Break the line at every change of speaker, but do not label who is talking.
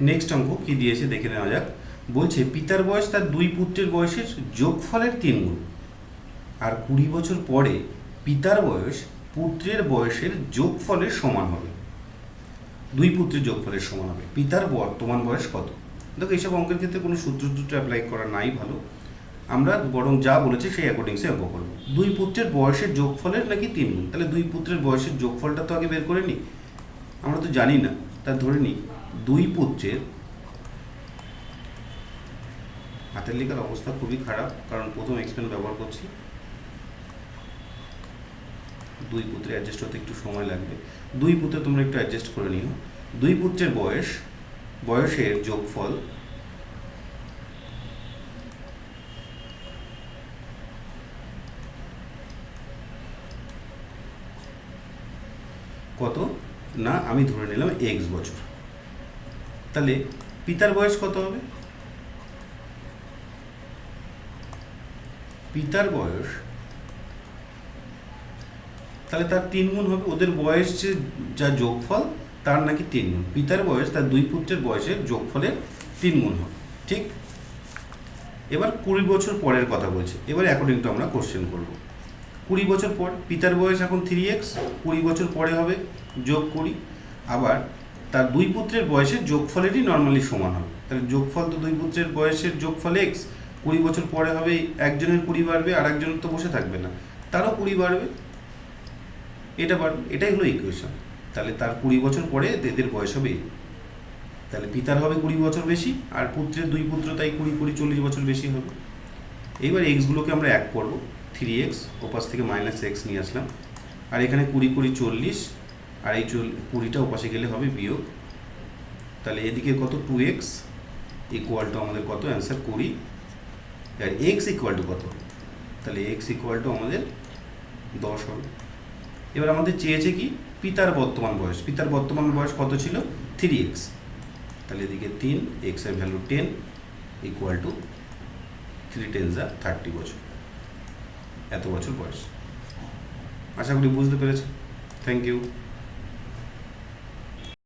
Next অঙ্ক কি দিয়েছে দেখে নেওয়া যাক। বলছে, পিতার বয়স তার দুই পুত্রের বয়সের যোগফলের তিন গুণ আর কুড়ি বছর পরে পিতার বয়স পুত্রের বয়সের যোগফলের সমান হবে। দুই পুত্রের যোগফলের সমান হবে। পিতার বর্তমান বয়স কত? দেখো এইসব অঙ্কের ক্ষেত্রে কোনো সূত্র টুত্র অ্যাপ্লাই করা নাই ভালো। আমরা বরং যা বলেছি সেই অ্যাকর্ডিংসে অঙ্ক করব। দুই পুত্রের বয়সের যোগফলের নাকি তিন গুণ তাহলে দুই পুত্রের বয়সের যোগফলটা তো আগে বের করে নিই আমরা তো জানি না। তা ধরে নিই। দুই পুত্রের হাতের লেখার অবস্থা খুবই খারাপ, কারণ প্রথম এক্সপেন ব্যবহার করছি। দুই পুত্রে অ্যাডজাস্ট হতে একটু সময় লাগবে। দুই পুত্রে তোমরা একটু অ্যাডজাস্ট করে নিও। দুই পুত্রের বয়স, বয়সের যোগফল কত? না, আমি ধরে নিলাম এক্স বছর। তাহলে পিতার বয়স কত হবে? পিতার বয়স, তাহলে তার তিন গুণ হবে, ওদের বয়স যে, যা যোগফল, তার নাকি তিন গুণ। পিতার বয়স, তার দুই পুত্রের বয়সের যোগফলের তিন গুণ হবে, ঠিক? এবার কুড়ি বছর পরের কথা বলছে, এবার অ্যাকর্ডিং টু আমরা কোশ্চেন করব। কুড়ি বছর পর, পিতার বয়স এখন থ্রি এক্স কুড়ি বছর পরে হবে, যোগ কুড়ি আবার তার দুই পুত্রের বয়সের যোগফলেরই নর্মালি সমান হবে। তাহলে যোগফল তো দুই পুত্রের বয়সের যোগফল এক্স কুড়ি বছর পরে হবে একজনের কুড়ি বাড়বে আর একজনের তো বসে থাকবে না। তারও কুড়ি বাড়বে। এটা বাড়বে এটাই হলো ইকুয়েশন তাহলে তার কুড়ি বছর পরে এদের বয়স হবে। তাহলে পিতার হবে কুড়ি বছর বেশি, আর পুত্রের দুই পুত্র তাই কুড়ি কুড়ি, চল্লিশ বছর বেশি হবে। এইবার এক্সগুলোকে আমরা এক করব। থ্রি এক্স ওপাশ থেকে মাইনাস এক্স নিয়ে আসলাম। আর এখানে কুড়ি কুড়ি, চল্লিশ আর এই চল কুড়িটা ওপাশে গেলে হবে বিয়োগ। তাহলে এদিকে কত? টু এক্স ইকুয়াল টু আমাদের কত? অ্যান্সার কুড়ি। আর এক্স ইকুয়াল টু কত? তাহলে এক্স ইকুয়াল টু আমাদের দশ হবে। এবার আমাদের চেয়েছে কি? পিতার বর্তমান বয়স। পিতার বর্তমান বয়স কত ছিল? থ্রি এক্স তাহলে এদিকে তিন এক্সের value ten equal to three ten যা থার্টি বছর। এত বছর বয়স। আশা করি বুঝতে পেরেছ। Thank you